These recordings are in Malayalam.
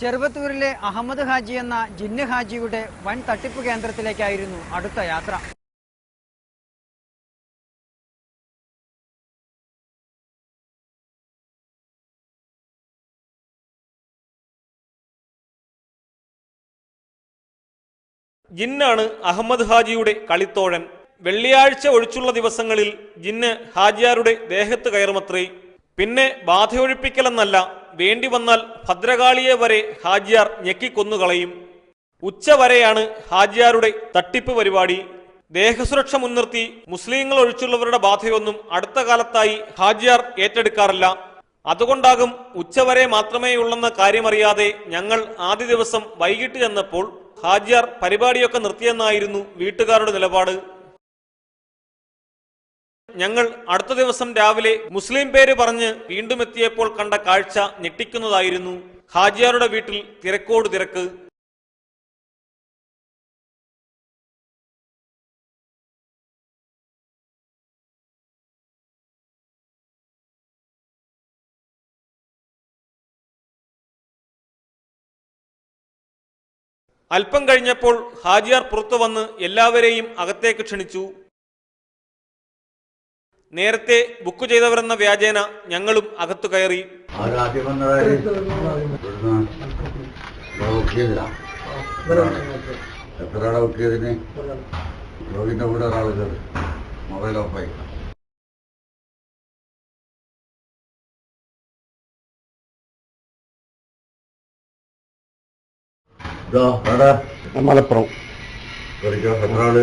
ചെറുവത്തൂരിലെ അഹമ്മദ് ഹാജി എന്ന ജിന്ന് ഹാജിയുടെ വൻ തട്ടിപ്പ് കേന്ദ്രത്തിലേക്കായിരുന്നു അടുത്ത യാത്ര. ജിന്നാണ് അഹമ്മദ് ഹാജിയുടെ കളിത്തോഴൻ. വെള്ളിയാഴ്ച ഒഴിച്ചുള്ള ദിവസങ്ങളിൽ ജിന്ന് ഹാജിയാരുടെ ദേഹത്ത് കയറുമത്രേ. പിന്നെ ബാധയൊഴിപ്പിക്കലെന്നല്ല വേണ്ടി വന്നാൽ ഭദ്രകാളിയെ വരെ ഹാജിയാർ ഞെക്കിക്കൊന്നുകളയും. ഉച്ചവരെയാണ് ഹാജിയാരുടെ തട്ടിപ്പ് പരിപാടി. ദേഹസുരക്ഷ മുൻനിർത്തി മുസ്ലിങ്ങൾ ഒഴിച്ചുള്ളവരുടെ ബാധയൊന്നും അടുത്ത കാലത്തായി ഹാജിയാർ ഏറ്റെടുക്കാറില്ല. അതുകൊണ്ടാകും ഉച്ചവരെ മാത്രമേ ഉള്ളെന്ന കാര്യമറിയാതെ ഞങ്ങൾ ആദ്യ ദിവസം വൈകിട്ട് ചെന്നപ്പോൾ ഹാജിയാർ പരിപാടിയൊക്കെ നിർത്തിയെന്നായിരുന്നു വീട്ടുകാരുടെ നിലപാട്. ഞങ്ങൾ അടുത്ത ദിവസം രാവിലെ മുസ്ലിം പേര് പറഞ്ഞ് വീണ്ടും എത്തിയപ്പോൾ കണ്ട കാഴ്ച ഞെട്ടിക്കുന്നതായിരുന്നു. ഹാജിയാരുടെ വീട്ടിൽ തിരക്കോട് തിരക്ക്. അല്പം കഴിഞ്ഞപ്പോൾ ഹാജിയാർ പുറത്തു വന്ന് എല്ലാവരെയും അകത്തേക്ക് ക്ഷണിച്ചു. നേരത്തെ ബുക്ക് ചെയ്തവരെന്ന വ്യാജേന ഞങ്ങളും അകത്തു കയറി. ആരാദ്യം വന്നതാര് ഇവിടുന്ന് ബുക്ക് ചെയ്തില്ല. എത്ര ആളെ ബുക്ക് ചെയ്തിന് രോഗിന്റെ കൂടെ ഒരാൾ കയറി. മൊബൈൽ ഓഫായി ഇതോ എവിടെ? മലപ്പുറം. എത്ര ആൾ?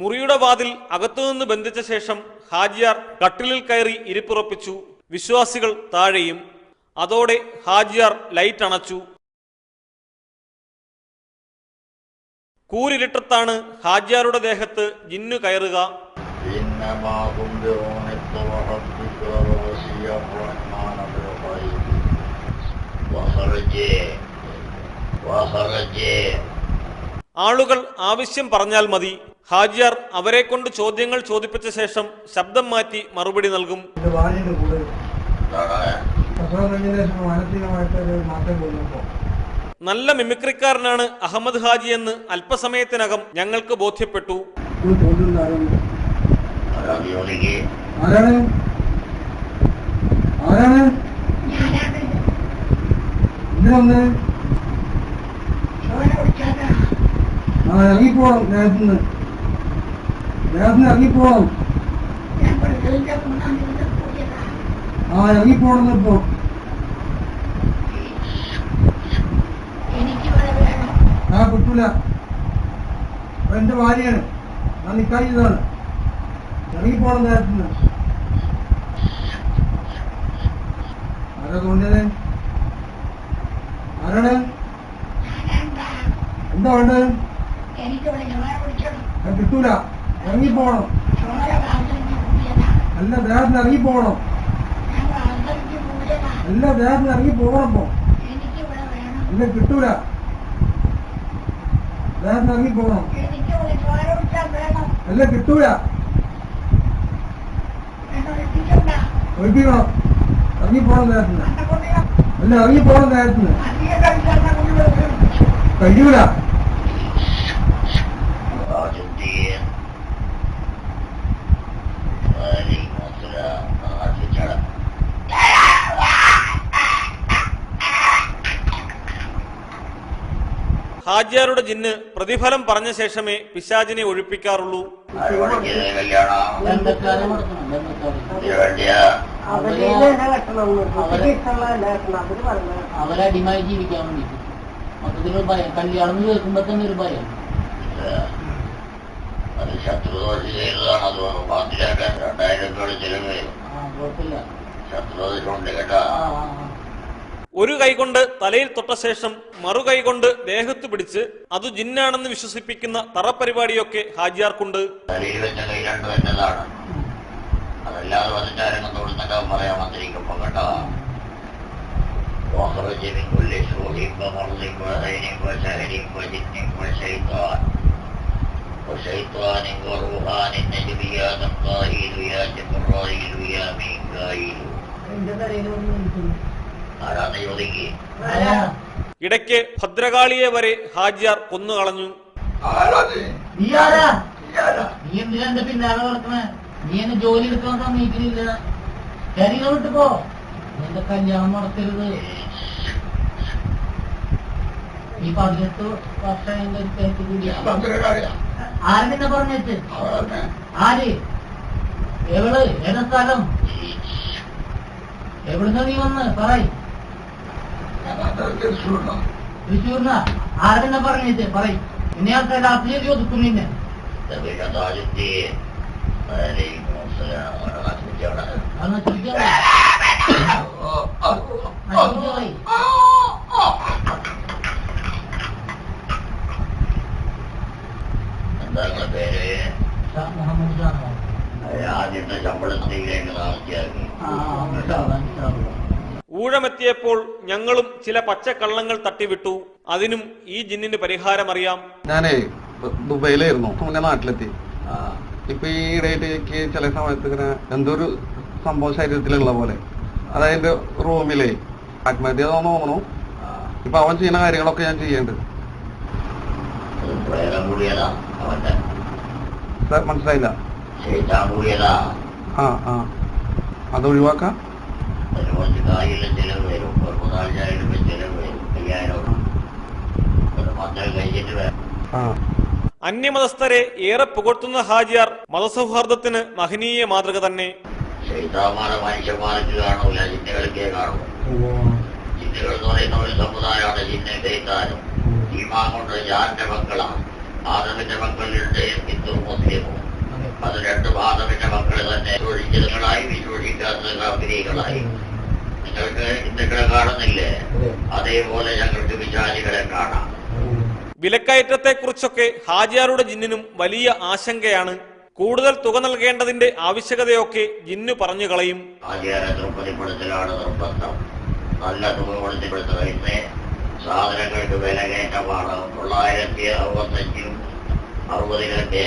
മുറിയുടെ വാതിൽ അകത്തുനിന്ന് ബന്ധിച്ച ശേഷം ഹാജിയാർ കട്ടിലിൽ കയറി ഇരിപ്പുറപ്പിച്ചു. വിശ്വാസികൾ താഴെയും. അതോടെ ഹാജിയാർ ലൈറ്റ് അണച്ചു. കൂരിരുട്ടത്താണ് ഹാജിയാരുടെ ദേഹത്ത് ജിന്നു കയറുക. ആളുകൾ ആവശ്യം പറഞ്ഞാൽ മതി. ഹാജിയാർ അവരെ കൊണ്ട് ചോദ്യങ്ങൾ ചോദിപ്പിച്ച ശേഷം ശബ്ദം മാറ്റി മറുപടി നൽകും. നല്ല മിമിക്രിക്കാരനാണ് അഹമ്മദ് ഹാജി എന്ന് അല്പസമയത്തിനകം ഞങ്ങൾക്ക് ബോധ്യപ്പെട്ടു. ഇത് തോന്നുന്ന നേരത്തുനിന്ന് ഇറങ്ങിപ്പോണം. ആ ഇറങ്ങിപ്പോണം ഇപ്പോ. ആ കിട്ടൂല. എന്റെ ഭാര്യയാണ്. ഞാൻ നിക്കാൻ ചെയ്തതാണ്. ഇറങ്ങിപ്പോണം നേരത്തുനിന്ന് ആരാ തോന്നിയത്? ആരാണ്? എന്താ വേണ്ടത്? കിട്ടൂല. ഇറങ്ങിപ്പോണം. അല്ല ദേഹത്തിന് ഇറങ്ങിപ്പോണം. അല്ല ദേഹത്തിന് ഇറങ്ങി പോകണം ഇപ്പൊ ഇല്ല കിട്ടൂല. ദേഹത്തിന് ഇറങ്ങി പോകണം അല്ല കിട്ടൂല. ഒഴിപ്പിക്കണം. ഇറങ്ങി പോണം ദേഹത്തിന് അല്ല ഇറങ്ങി പോകണം ദേഹത്തിന് കഴിയൂല. ഹാജിയാരുടെ ജിന്ന് പ്രതിഫലം പറഞ്ഞ ശേഷമേ പിശാജിനെ ഒഴിപ്പിക്കാറുള്ളൂ അവരടിമായി ജീവിക്കാൻ വേണ്ടിട്ട് മൊത്തത്തിലൊരു ഭയം കല്യാണം കേൾക്കുമ്പോ തന്നെ ഒരു ഭയം ശത്രുദോഷ ചെയ്തതാണ് അത് ആ, ആ. ഒരു കൈകൊണ്ട് തലയിൽ തൊട്ട ശേഷം മറു കൈകൊണ്ട് ദേഹത്ത് പിടിച്ച് അത് ജിന്നാണെന്ന് വിശ്വസിപ്പിക്കുന്ന തറപരിപാടിയൊക്കെ ഹാജിയാർക്കുണ്ട് തലയിൽ വെച്ച കൈ രണ്ടും എന്നതാണ് അതല്ലാതെ പതിനാരംഗത്തോട് നിന്നൊക്കെ പറയാൻ വന്നിരിക്കുമ്പോ കേട്ടോ واخرج من كل سوء ومرض وعين وسهل وجن وشيطان وشيطان وروحان النجم يا نقائل يا جبرائيل يا ميكائيل ചോദിക്കുക? ഇടയ്ക്ക് ഭദ്രകാളിയെ വരെ ഹാജിയാർ കൊന്നുകളഞ്ഞു നീ ആരാ? നീ എന്തിനാ എന്റെ പിന്നാലെ നടക്കണേ നീ എന്നെ ജോലി എടുക്കാൻ സമ്മതിക്കുന്നില്ല ശരീരം വിട്ട് പോ. കല്യാണം നടത്തരുത്. ഈ പതിനെട്ട് വർഷം എന്റെ അടുത്തേക്ക് കൂടി. ആര് നിന്നെ പറഞ്ഞിട്ട് ആര്? എവൾ? ഏതാ സ്ഥലം? എവിടുന്ന നീ വന്ന്? പറയ്. തൃശ്ശൂർന്ന ആരെന്നെ നിന്നെ പറയും പറയ് നിന്നെ. ആൾക്കാർ രാത്രി ഒതുക്കും നിന്നെ. അന്ന് ചോദിക്കാം ഊഴമെത്തിയപ്പോൾ ഞങ്ങളും ചില പച്ചക്കള്ളങ്ങൾ തട്ടിവിട്ടു. അതിനും ഈ ജിന്നിന് പരിഹാരം അറിയാം. ഞാനേ ദുബൈയിലായിരുന്നു. മുന്നേ നാട്ടിലെത്തി. ഇപ്പൊ ഈ ഇടയിലേക്ക് ചില സമയത്ത് ഇങ്ങനെ എന്തോ ഒരു സംഭവം ശരീരത്തിലുള്ള പോലെ. അതായത് റൂമിലെ ആത്മഹത്യ തോന്നുന്നു. ഇപ്പൊ അവൻ ചെയ്യുന്ന കാര്യങ്ങളൊക്കെ ഞാൻ ചെയ്യേണ്ടത്. മനസ്സിലായില്ല. ആ ആ. അത് ഒഴിവാക്കാം. അതിന് കുറച്ച് കായിലും ചിലവ് വരും ഒരു മൂന്നാഴ്ചയായാലും ചിലവ് വരും അയ്യായിരം ഒരു മന്ത്രം കഴിഞ്ഞിട്ട് വരാം അന്യമതസ്ഥരെ ഏറെ പുകഴ്ത്തുന്ന ഹാജിയാർ മതസൗഹാർദ്ദത്തിന് മഹനീയ മാതൃക തന്നെ. ശൈതാമാരെ മനുഷ്യന്മാർക്ക് കാണൂല ജിന്നുകൾക്കേ കാണൂ ജിന്നുകൾ എന്ന് പറയുന്ന ഒരു സമുദായമാണ് ജിന്നെ ഈമാൻ കൊണ്ട് ജാന്റെ മക്കളാണ്. ആദമിന്റെ മക്കളിലുണ്ട് ഹിന്ദു മുസ്ലിമും. അത് രണ്ട് ആദമിന്റെ മക്കൾ തന്നെ വിശ്വസിച്ചതുങ്ങളായി വിശ്വസിക്കാത്ത കാപ്പിരികളായി നിങ്ങൾക്ക് ഹിന്ദുക്കളെ കാണുന്നില്ലേ? അതേപോലെ ഞങ്ങൾക്ക് വിചാരികളെ കാണാം. വിലക്കയറ്റത്തെക്കുറിച്ചൊക്കെ ഹാജിയാരുടെ ജിന്നിനും വലിയ ആശങ്കയാണ്. കൂടുതൽ തുക നൽകേണ്ടതിന്റെ ആവശ്യകതയൊക്കെ ജിന്നു പറഞ്ഞു കളയും. തൃപ്തിപ്പെടുത്തലാണ് നിർബന്ധം. നല്ല തുക കൊടുത്തിപ്പെടുത്തുക ഇന്ന് സാധനങ്ങൾക്ക് വില കയറ്റമാണ് തൊള്ളായിരത്തി അറുപത്തഞ്ചും അറുപതിലൊക്കെ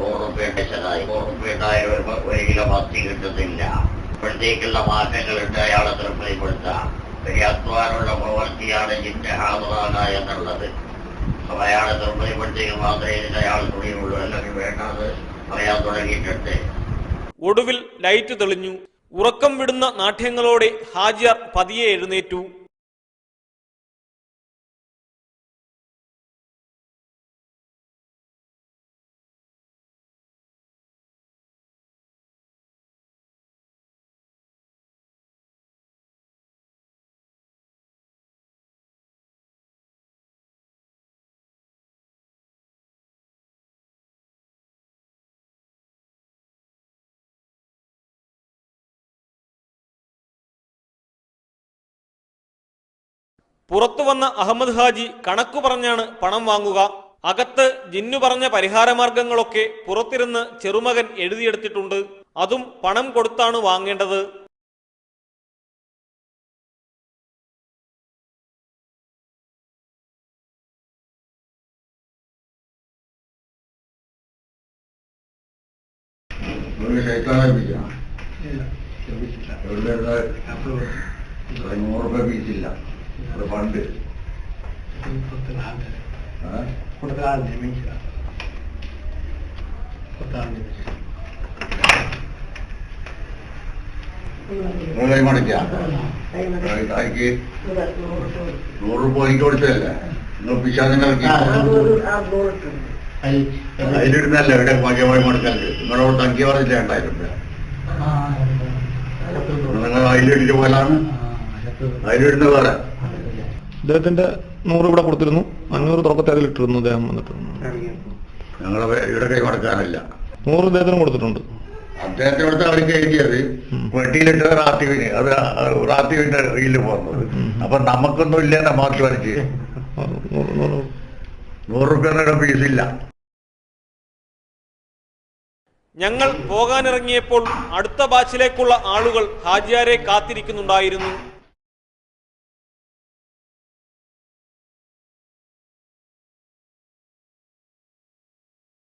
നൂറ് റുപ്യ വെച്ചതായി നൂറ് റുപ്യ ഉണ്ടായാലും ഒരു കിലോ ഭക്തി കിട്ടുന്നില്ല ഇപ്പോഴത്തേക്കുള്ള മാറ്റങ്ങളുണ്ട് അയാളെ തൃപ്തിപ്പെടുത്താം. അധ്വാനമുള്ള പ്രവൃത്തിയാണ് ഹാജറാക എന്നുള്ളത്. അപ്പൊ അയാളെ തൃപ്തിപ്പെടുത്തേക്ക് മാത്രമേ ഇതിന് അയാൾ തുണിയുള്ളൂ അല്ലെങ്കിൽ വേണ്ടത് പറയാൻ തുടങ്ങിയിട്ടുണ്ട്. ഒടുവിൽ ലൈറ്റ് തെളിഞ്ഞു. ഉറക്കം വിടുന്ന നാട്യങ്ങളോടെ ഹാജിയാർ പതിയെ എഴുന്നേറ്റു. പുറത്തു വന്ന അഹമ്മദ് ഹാജി കണക്കു പറഞ്ഞാണ് പണം വാങ്ങുക. അകത്ത് ജിന്നു പറഞ്ഞ പരിഹാരമാർഗങ്ങളൊക്കെ പുറത്തിരുന്ന് ചെറുമകൻ എഴുതിയെടുത്തിട്ടുണ്ട്. അതും പണം കൊടുത്താണ് വാങ്ങേണ്ടത്. പിടിക്കാം എവിടെ നൂറ് രൂപ എനിക്ക് കൊടുത്തതല്ലേ? നിങ്ങൾ പിശാചിറക്കി അതിലിരുന്നല്ല ഇവിടെ മകമായി മുടക്കലുണ്ട് നിങ്ങളോട് തങ്കി പറഞ്ഞില്ല രണ്ടായിരം രൂപ? നിങ്ങൾ അതിലിട്ടിട്ട് പോലാണ് അതിലിടുന്ന വേറെ. അദ്ദേഹത്തിന്റെ നൂറ് ഇവിടെ കൊടുത്തിരുന്നു. അഞ്ഞൂറ് അതിൽ ഇട്ടിരുന്നു അദ്ദേഹം വന്നിട്ട്. ഞങ്ങളെ ഇവിടെ കൈ മടക്കാനില്ല നൂറ് അദ്ദേഹത്തിന് കൊടുത്തിട്ടുണ്ട്. അദ്ദേഹത്തിനടുത്ത് അവർ കയറ്റിയത് വെട്ടിയിലിട്ട് റാത്തീവിന് അത് റാത്തീവിന്റെ കയ്യിൽ പോകുന്നത്. അപ്പൊ നമുക്കൊന്നും ഇല്ല മാറ്റി വരച്ച് നൂറ് നൂറ് ഫീസ് ഇല്ല. പീസില്ല ഞങ്ങൾ പോകാനിറങ്ങിയപ്പോൾ അടുത്ത ബാച്ചിലേക്കുള്ള ആളുകൾ ഹാജിയാരെ കാത്തിരിക്കുന്നുണ്ടായിരുന്നു.